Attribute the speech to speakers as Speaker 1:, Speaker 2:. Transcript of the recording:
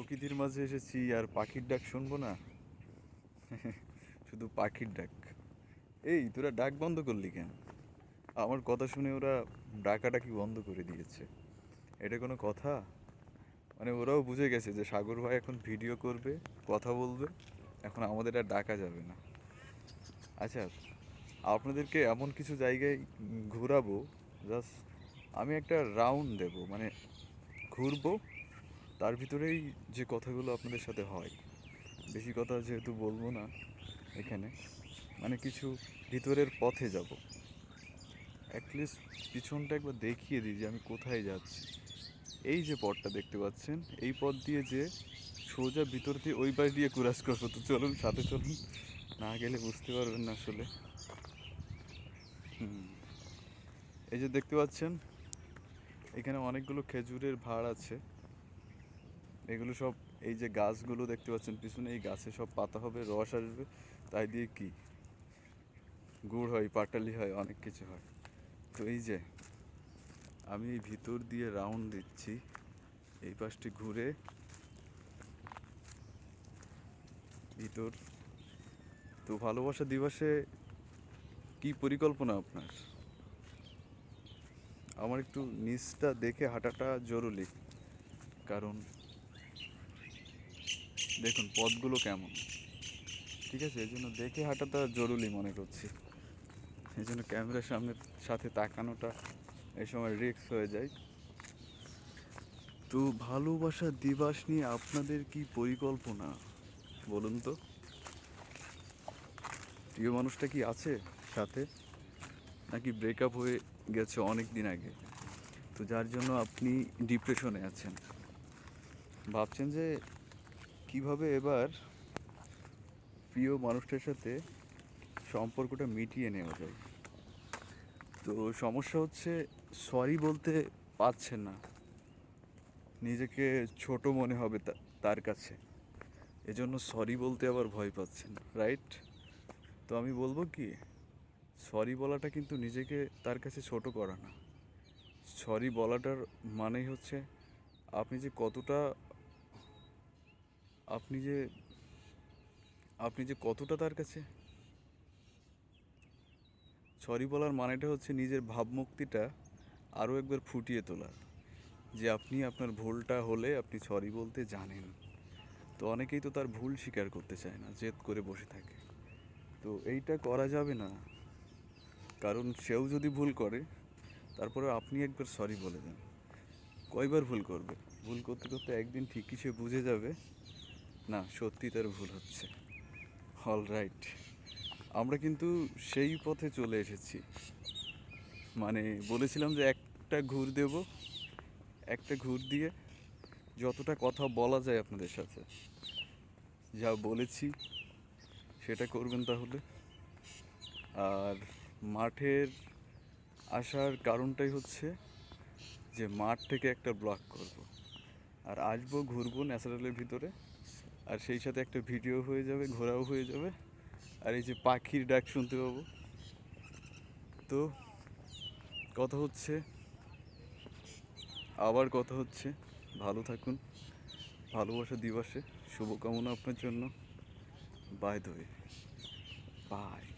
Speaker 1: প্রকৃতির মাঝে এসেছি আর পাখির ডাক শুনব না? শুধু পাখির ডাক। এই, তোরা ডাক বন্ধ করলি কেন? আমার কথা শুনে ওরা ডাকাডাকি বন্ধ করে দিয়েছে। এটা কোনো কথা? মানে ওরাও বুঝে গেছে যে সাগর ভাই এখন ভিডিও করবে, কথা বলবে, এখন আমাদের আর ডাকা যাবে না। আচ্ছা আপনাদেরকে এমন কিছু জায়গায় ঘোরাবো, জাস্ট আমি একটা রাউন্ড দেব মানে ঘুরবো তার ভিতরেই যে কথাগুলো আপনাদের সাথে হয়, বেশি কথা যেহেতু বলব না এখানে মানে কিছু ভিতরের পথে যাব। অ্যাটলিস্ট পিছনটা একবার দেখিয়ে দিই যে আমি কোথায় যাচ্ছি। এই যে পথটা দেখতে পাচ্ছেন, এই পথ দিয়ে যে সোজা ভিতর দিয়ে ওই পাশ দিয়ে কুরাস করব। তো চলুন, সাথে চলুন, না গেলে বুঝতে পারবেন না আসলে। এই যে দেখতে পাচ্ছেন, এখানে অনেকগুলো খেজুরের ভাড় আছে। এগুলো সব এই যে গাছগুলো দেখতে পাচ্ছেন, পিছনে এই গাছে সব পাতা হবে, রস আসবে, তাই দিয়ে কি? গুড় হয়, পাটালি হয়, অনেক কিছু হয়। তো এই যে, আমি এই ভিতর দিয়ে রাউন্ড দিচ্ছি, এই পাশটি ঘুরে, ভিতর। তো ভালোবাসা দিবসে কি পরিকল্পনা আপনার? আমার একটু নিচটা দেখে হাঁটাটা জরুরি, কারণ দেখুন, পথগুলো কেমন। ঠিক আছে এই জন্য দেখে হাঁটাটা জরুরি মনে করছি। এই জন্য ক্যামেরার সামনে, সাথে তাকানোটা এই সময় রিস্ক হয়ে যায়। তো ভালোবাসা দিবাস নিয়ে আপনাদের কি পরিকল্পনা? বলুন তো। প্রিয় মানুষটা কি আছে সাথে? নাকি ব্রেকআপ হয়ে গেছে অনেক দিন আগে? তো যার জন্য আপনি ডিপ্রেশনে আছেন। ভাবছেন যে কীভাবে এবার প্রিয় মানুষটার সাথে সম্পর্কটা মিটিয়ে নেওয়া যায়? তো সমস্যা হচ্ছে সরি বলতে পারছেন না। নিজেকে ছোট মনে হবে তার কাছে। এজন্য সরি বলতে আবার ভয় পাচ্ছেন রাইট তো আমি বলব কি সরি বলাটা কিন্তু নিজেকে তার কাছে ছোট করা না। সরি বলাটার মানেই হচ্ছে, আপনি যে কতটা আপনি যে আপনি যে কতটা তার কাছে? সরি বলার মানেটা হচ্ছে নিজের ভাবমুক্তিটা আরও একবার ফুটিয়ে তোলা যে আপনি আপনার ভুলটা হলে আপনি সরি বলতে জানেন। তো অনেকেই তো তার ভুল স্বীকার করতে চায় না, জেদ করে বসে থাকে। তো এইটা করা যাবে না। কারণ সেও যদি ভুল করে, তারপরে আপনি একবার সরি বলে দেন। কয়বার ভুল করবে? ভুল করতে করতে একদিন ঠিকই সে বুঝে যাবে। না, সত্যি তার ভুল হচ্ছে। অল রাইট আমরা কিন্তু সেই পথে চলে এসেছি। মানে বলেছিলাম যে একটা ঘুর দেব, একটা ঘুর দিয়ে যতটা কথা বলা যায় আপনাদের সাথে, যা বলেছি সেটা করবেন তাহলে। আর মাঠের আসার কারণটাই হচ্ছে যে মাঠ থেকে একটা ব্লগ করব। আর আসব, ঘুরবো ন্যাচারালের ভিতরে। আর সেই সাথে একটা ভিডিও হয়ে যাবে, ঘোরাও হয়ে যাবে। আর এই যে পাখির ডাক শুনতে পাবো। তো কথা হচ্ছে, আবার কথা হচ্ছে। ভালো থাকুন, ভালোবাসা দিবসে। শুভকামনা আপনার জন্য। বাই দই বাই